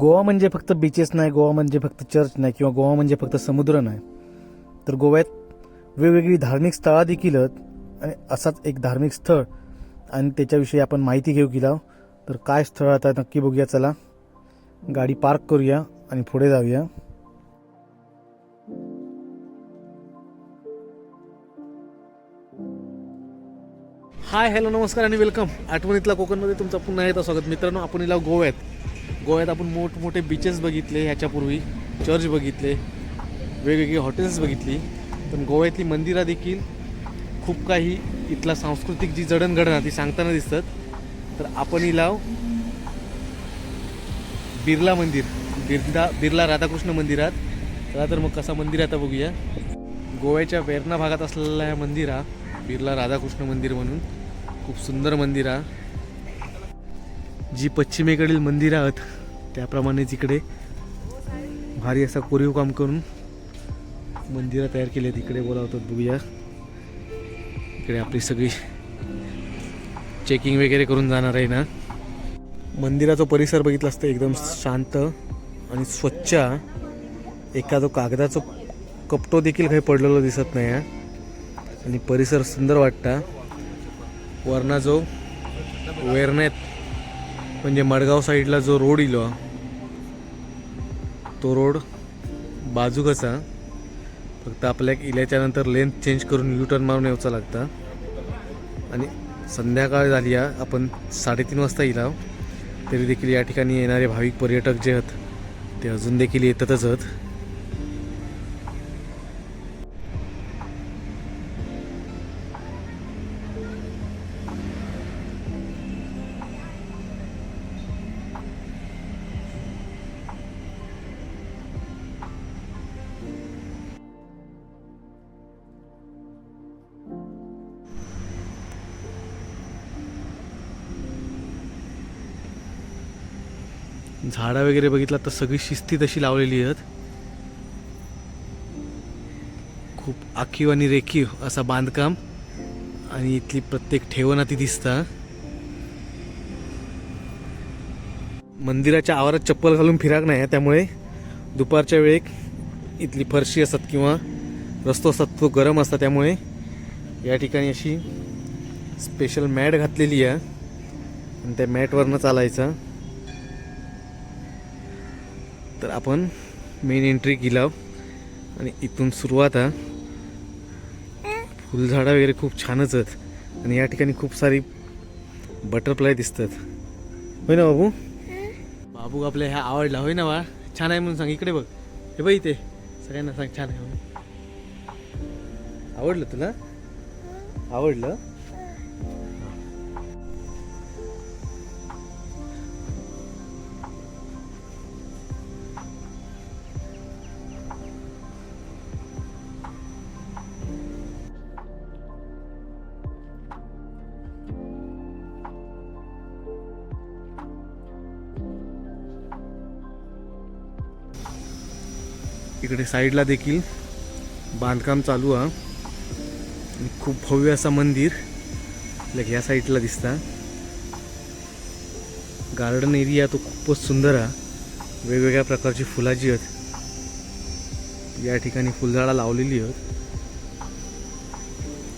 गोवा म्हणजे फक्त बीचेस नाही गोवा म्हणजे फक्त चर्च नाही किंवा गोवा म्हणजे फक्त समुद्र नाही. तर गोव्यात वेगवेगळी धार्मिक स्थळं देखील आहेत आणि असाच एक धार्मिक स्थळ आणि त्याच्याविषयी आपण माहिती घेऊ किला तर काय स्थळ आता नक्की बघूया चला. गाडी पार्क करूया आणि पुढे जाऊया. हाय हॅलो नमस्कार आणि वेलकम. आठवणीतला कोकणमध्ये तुमचं पुन्हा एकदा स्वागत. मित्रांनो आपण इला गोव्यात. गोव्यात आपण मोठमोठे बीचेस बघितले ह्याच्यापूर्वी चर्च बघितले वेगवेगळी हॉटेल्स बघितली. पण गोव्यातली मंदिरं देखील खूप काही इथला सांस्कृतिक जी जडणघडण आहे ती सांगताना दिसतात. तर आपण लाव. बिर्ला मंदिर. बिर्ला बिर्ला राधाकृष्ण मंदिरात. चला तर मग कसा मंदिर आता बघूया. गोव्याच्या वेरणा भागात असलेला ह्या मंदिर हा बिर्ला राधाकृष्ण मंदिर म्हणून खूप सुंदर मंदिर हा. जी पश्चिमेकडील मंदिरं आहेत त्याप्रमाणेच इकडे भारी असा कोरीव काम करून मंदिरं तयार केली आहेत. इकडे बोलावतात बघूया. इकडे आपली सगळी चेकिंग वगैरे करून जाणार आहे ना. मंदिराचा परिसर बघितला असतं एकदम शांत आणि स्वच्छ. एका जो कागदाचं कपटो देखील काही पडलेलं दिसत नाही आणि परिसर सुंदर वाटता. वरना जो वेरण्यात म्हणजे मडगाव साईडला जो रोड इलो तो रोड बाजूकचा फक्त आपल्या इल्याच्या नंतर लेंथ चेंज करून यू टर्न मारून यायचं लागतं. आणि संध्याकाळ झाली आहे आपण साडेतीन वाजता इलाव तरी देखील या ठिकाणी येणारे भाविक पर्यटक जे आहेत ते अजून देखील येतातच आहेत. झाडं वगैरे बघितलं तर सगळी शिस्ती तशी लावलेली आहेत. खूप आखीव आणि रेखीव असा बांधकाम आणि इथली प्रत्येक ठेवणा ती दिसता. मंदिराच्या आवारात चप्पल घालून फिराक नाही त्यामुळे दुपारच्या वेळेक इथली फरशी असतात किंवा रस्तो असतात तो गरम असतात त्यामुळे या ठिकाणी अशी स्पेशल मॅट घातलेली आहे. आणि त्या मॅटवरनं चालायचं. तर आपण मेन एंट्री केला. आणि इथून सुरुवात आहे फुलझाडं वगैरे खूप छानच आहेत. आणि या ठिकाणी खूप सारी बटरफ्लाय दिसतात. होय ना बाबू? बाबू आपल्या ह्या आवडला होय ना बा? छान आहे म्हणून सांग इकडे बघ. हे बघ इथे. सगळ्यांना सांग छान आहे आवडलं तुला? आवडलं? इकडे साईडला देखील बांधकाम चालू आहे. आणि खूप भव्य असा मंदिर. आपल्या ह्या साईडला दिसता. गार्डन एरिया तो खूपच सुंदर आहे. वेगवेगळ्या प्रकारची फुलाची आहेत. या ठिकाणी फुलझाडा लावलेली आहेत.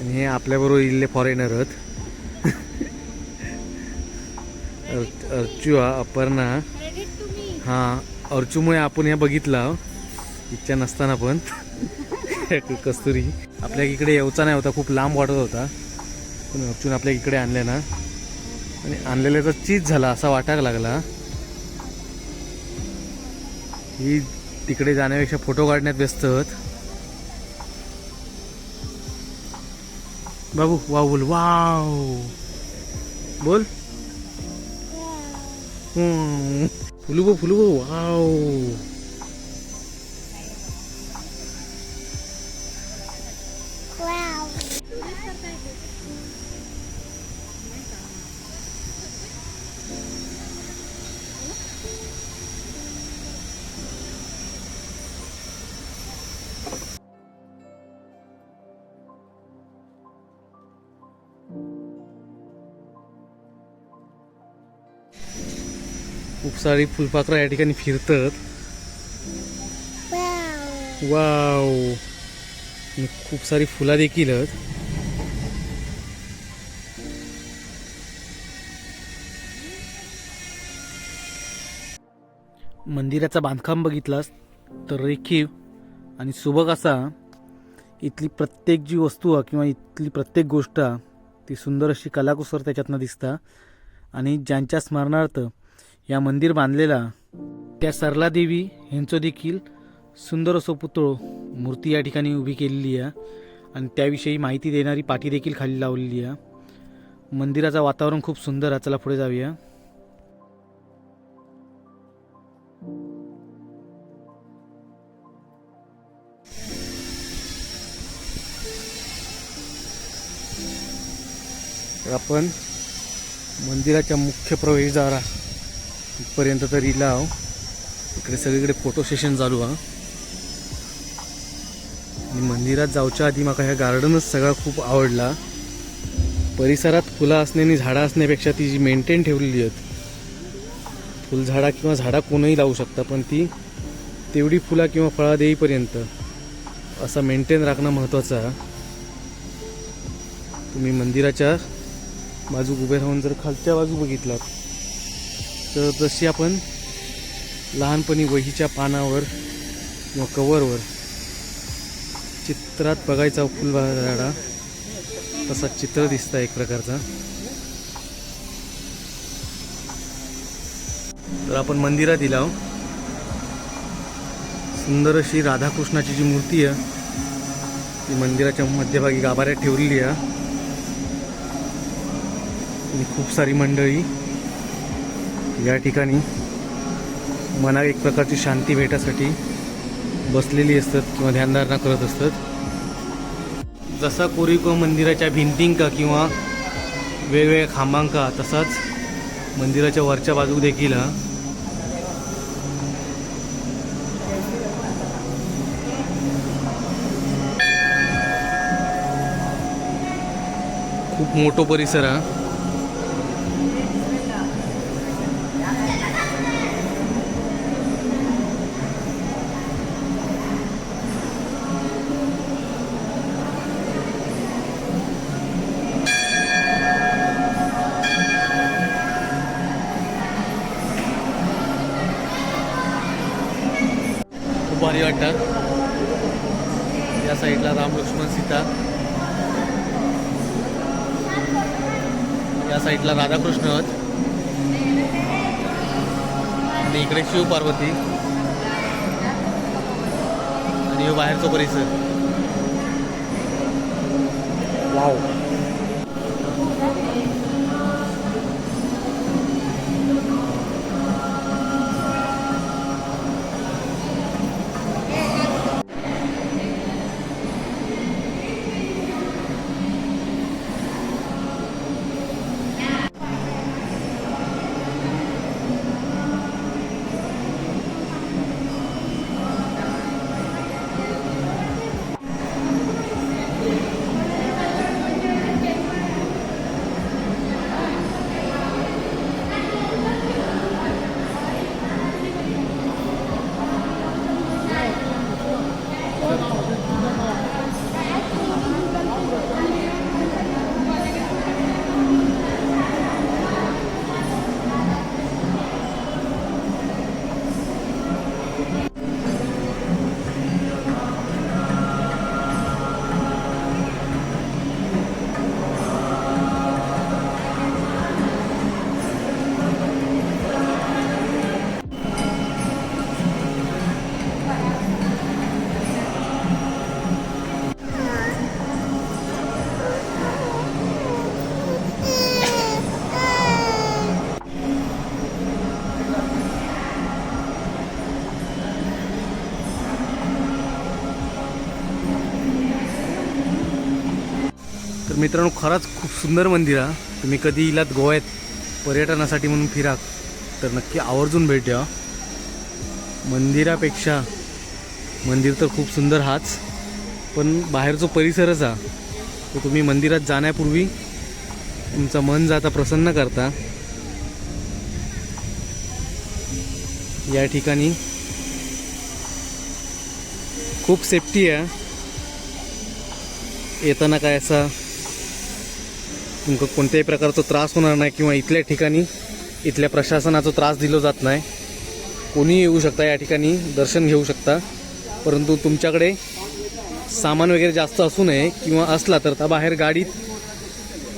आणि हे आपल्याबरोबर इथले फॉरेनर आहेत. अर्- अर्चू हा अपर्णा. हा अर्चूमुळे आपण हे बघितलं. इच्छा नसताना पण. कस्तुरी. आपल्या इकडे येऊचा नाही होता खूप लांब वाटत होता. पण अर्चून आपल्या इकडे आणले ना. आणि आणलेल्याचा चीज झाला असा वाटायला लागला. ही तिकडे जाण्यापेक्षा फोटो काढण्यात व्यस्त बाबू वाव बोल वाव. बोल. हम्म. फुलू फुलू वाव. खूप सारी फुलपाखरं या ठिकाणी फिरतात. वाव खूप सारी फुला देखील मंदिराचा बांधकाम बघितलास तर रेखीव आणि सुबक असा इथली प्रत्येक जी वस्तू किंवा इथली प्रत्येक गोष्ट ती सुंदर अशी कलाकुसर त्याच्यातनं दिसता. आणि ज्यांच्या स्मरणार्थ या मंदिर बांधलेला त्या सरला देवी यांचं देखील सुंदर असं पुतळो मूर्ती या ठिकाणी उभी केलेली आहे. आणि त्याविषयी माहिती देणारी पाठी देखील खाली लावलेली आहे. मंदिराचं वातावरण खूप सुंदर आहे. चला पुढे जाऊया. आपण मंदिराच्या मुख्य प्रवेशद्वारा इथपर्यंत तरी लाव इकडे सगळीकडे फोटो सेशन चालू हा. आणि मंदिरात जाऊच्या आधी मला ह्या गार्डनच सगळा खूप आवडला. परिसरात फुलं असणे आणि झाडं असण्यापेक्षा ती जी मेंटेन ठेवलेली आहेत फुलझाडा किंवा झाडा कोणही लावू शकता पण ती तेवढी फुलं किंवा फळा देईपर्यंत असं मेंटेन राखणं महत्त्वाचं आहे. तुम्ही मंदिराच्या बाजू उभे राहून जर खालच्या बाजू बघितलात तर जशी आपण लहानपणी वहीच्या पानावर किंवा कवरवर चित्रात बघायचा फुलझाडा तसा चित्र दिसतं एक प्रकारचा. तर आपण मंदिरात दिला सुंदर अशी राधाकृष्णाची जी मूर्ती आहे ती मंदिराच्या मध्यभागी गाभाऱ्यात ठेवलेली आहे. आणि खूप सारी मंडळी या ठिकाणी मनाला एक प्रकारची शांती भेटासाठी बसलेली असतात किंवा ध्यानधारणा करत असतात. जसा कोरिको मंदिराच्या भिंतींका किंवा वेगवेगळ्या खांबांका तसाच मंदिराच्या वरच्या बाजू देखील हा. खूप मोठो परिसर हा. खूप या साईडला राम लक्ष्मण सीता. या साईडला राधाकृष्ण आणि इकडे शिव पार्वती. आणि ह्यो बाहेरचा परिसर. वाव. मित्रांनो खरंच खूप सुंदर मंदिर आहे तुम्ही कधी इलात गोव्यात पर्यटनासाठी म्हणून फिरा तर नक्की आवर्जून भेट द्या. मंदिरापेक्षा मंदिर तर खूप सुंदर हाच. पण बाहेर जो परिसरच हा. तो तुम्ही मंदिरात जाण्यापूर्वी तुमचं मन जाता प्रसन्न करता. या ठिकाणी खूप सेफ्टी आहे. येताना काय असा तुमका कोणत्याही प्रकारचा त्रास होणार नाही किंवा इथल्या ठिकाणी इथल्या प्रशासनाचा त्रास दिला जात नाही. कोणी येऊ शकता या ठिकाणी दर्शन घेऊ शकता. परंतु तुमच्याकडे सामान वगैरे जास्त असू नये किंवा असला तर त्या बाहेर गाडीत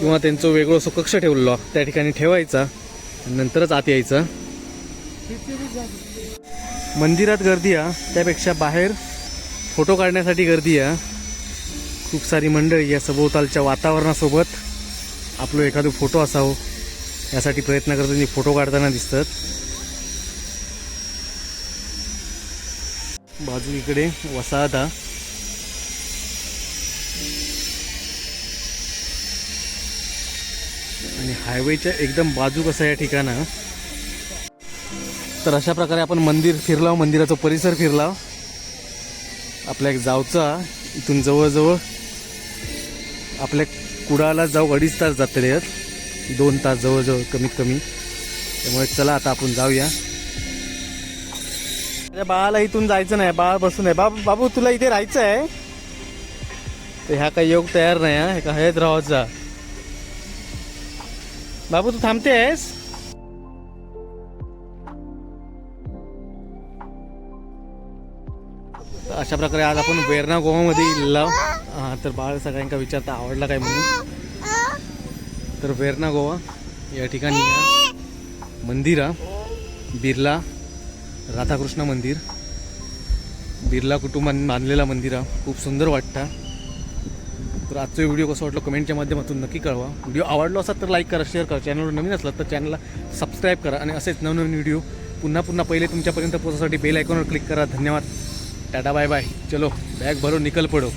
किंवा त्यांचं वेगळं असं कक्ष ठेवलेलं त्या ठिकाणी ठेवायचा नंतरच आत यायचं. मंदिरात गर्दी आहे त्यापेक्षा बाहेर फोटो काढण्यासाठी गर्दी आहे. खूप सारी मंडळी या सभोवतालच्या वातावरणासोबत आपलं एखादं फोटो असावं. यासाठी प्रयत्न करतो करताना फोटो काढताना दिसतात. बाजू इकडे वसाहत. हा आणि हायवेच्या एकदम बाजू कसं या ठिकाणं? तर अशा प्रकारे आपण मंदिर फिरलाव मंदिराचा परिसर फिरलाव. आपल्या एक जावचा इथून जवळजवळ आपल्या कुडाला जाऊ अडीच तास जातले आहेत. दोन तास जवळजवळ कमीत कमी. त्यामुळे चला आता आपण जाऊया. माझ्या बाळाला इथून जायचं नाही बाळ बसून आहे. बाबू बाबू तुला इथे राहायचं आहे? तर ह्या काही योग तयार नाही हा. का हयत राहायचा बाबू तू थांबते आहेस? अशा प्रकारे आज आपण वेरणा गोवामध्ये इल्ला. हां तर बाळ सगळ्यांका विचारता आवडला काय म्हणून? तर वेरणा गोवा या ठिकाणी मंदिर बिर्ला राधाकृष्ण मंदिर. बिर्ला कुटुंबाने बांधलेला मंदिर खूप सुंदर वाटतं. तर आजचा व्हिडिओ कसं वाटलं कमेंटच्या माध्यमातून नक्की कळवा. व्हिडिओ आवडलो असा तर लाईक करा शेअर करा. चॅनलवर नवीन असला तर चॅनलला सबस्क्राईब करा आणि असेच नवनवीन व्हिडिओ पुन्हा पुन्हा पहिले तुमच्यापर्यंत पोहोचण्यासाठी बेल आयकॉनवर क्लिक करा. धन्यवाद. Tata bye bye. चलो बॅग भरून निकल पडो.